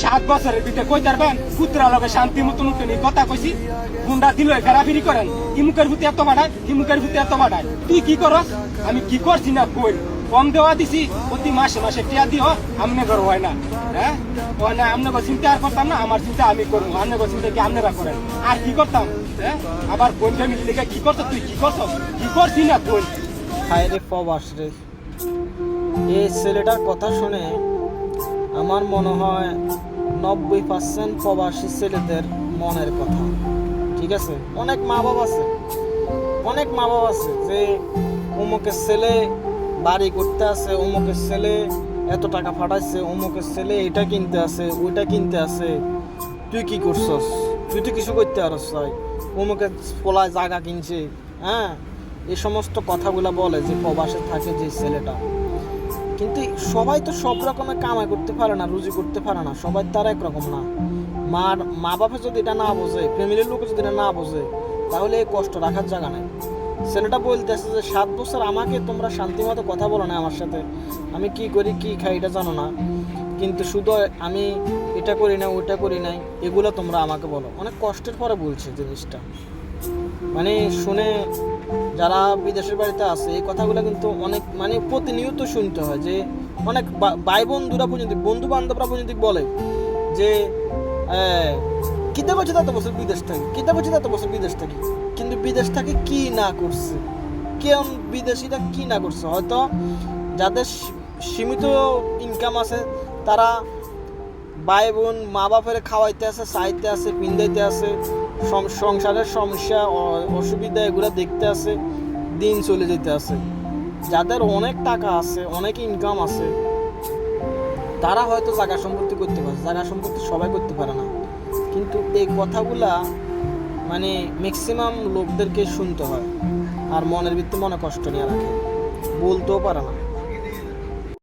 সাত বছরের ভিতরে কই পারবেন পুত্রা লগে শান্তি মতন উঠে কথা কইছি। গুন্ডা দিল ফেরাফিরি করেন। ইমুকের ভিতরে এত বাড়ায়, ইমুকের ভিতরে এত বাড়ায়। তুই কি করস? আমি কি করছি না কই? কম দেওয়া দিছি, প্রতি মাসে মাসে টিয়া দিও আমনে ঘর হয় না। হ্যাঁ? না আমনে চিন্তা আর করতাম না, আমার চিন্তা আমি করব। আমনে চিন্তা কি আপনারা করেন? আর কি করতাম? হ্যাঁ? আবার বোন ফ্যামিলি লিখে কি করছ তুই? কি করছ? কি করছি না বোন হায় রে প্রবাস রে। এই ছেলেটার কথা শুনে আমার মনে হয় নব্বই পার্সেন্ট প্রবাসী ছেলেদের মনের কথা। ঠিক আছে? অনেক মা বাবা আছে। অনেক মা বাবা আছে যে অমুকের ছেলে বাড়ি করতে আছে, অমুকের ছেলে এত টাকা ফাটাইছে, অমুকের ছেলে এটা কিনতে আছে, ওইটা কিনতে আছে। তুই কি করছস? তুই তো কিছু করতে পারস ভাই অমুকের পোলায় জায়গা কিনছে হ্যাঁ? এই সমস্ত কথাগুলো বলে যে প্রবাসে থাকে যে ছেলেটা। কিন্তু সবাই তো সব রকমের কামাই করতে পারে না, রুজি করতে পারে না, সবাই তার একরকম না। মার মা বাপে যদি এটা না বোঝে, ফ্যামিলির লোক যদি এটা না বোঝে, তাহলে এই কষ্ট রাখার জায়গা নাই। ছেলেটা বলতেছে যে, সাত বছর আমাকে তোমরা শান্তি মতো কথা বলো না আমার সাথে। আমি কি করি, কি খাই এটা জানো না। কিন্তু শুধু আমি এটা করি না ওইটা করি নাই, এগুলো তোমরা আমাকে বলো। অনেক কষ্টের পরে বলছে জিনিসটা। মানে শুনে যারা বিদেশের বাড়িতে আছে, এই কথাগুলো কিন্তু অনেক মানে প্রতিনিয়ত শুনতে হয় যে অনেক ভাই বন্ধুরা পর্যন্ত বন্ধু বান্ধবরা পর্যন্ত বলে যে কিতা বছর তত বছর বিদেশ থাকি? কিতা বছর তত বছর বিদেশ থাকি? কিন্তু বিদেশ থেকে কি না করছে? কেমন বিদেশিরা কি না করছে? হয়তো যাদের সীমিত ইনকাম আছে, তারা ভাই বোন, মা বাপের খাওয়াইতে আছে, চাইতে আছে পিন্দাইতে আছে সংসারের সমস্যা অসুবিধা এগুলো দেখতে আছে, দিন চলে যেতে আছে। যাদের অনেক টাকা আছে, অনেক ইনকাম আছে, তারা হয়তো জায়গা সম্পত্তি করতে পারে, জায়গা সম্পত্তি সবাই করতে পারে না। কিন্তু এই কথাগুলা মানে ম্যাক্সিমাম লোকদেরকে শুনতে হয়, আর মনের ভিত্তি মনে কষ্ট নিয়ে রাখে। বলতেও পারে না।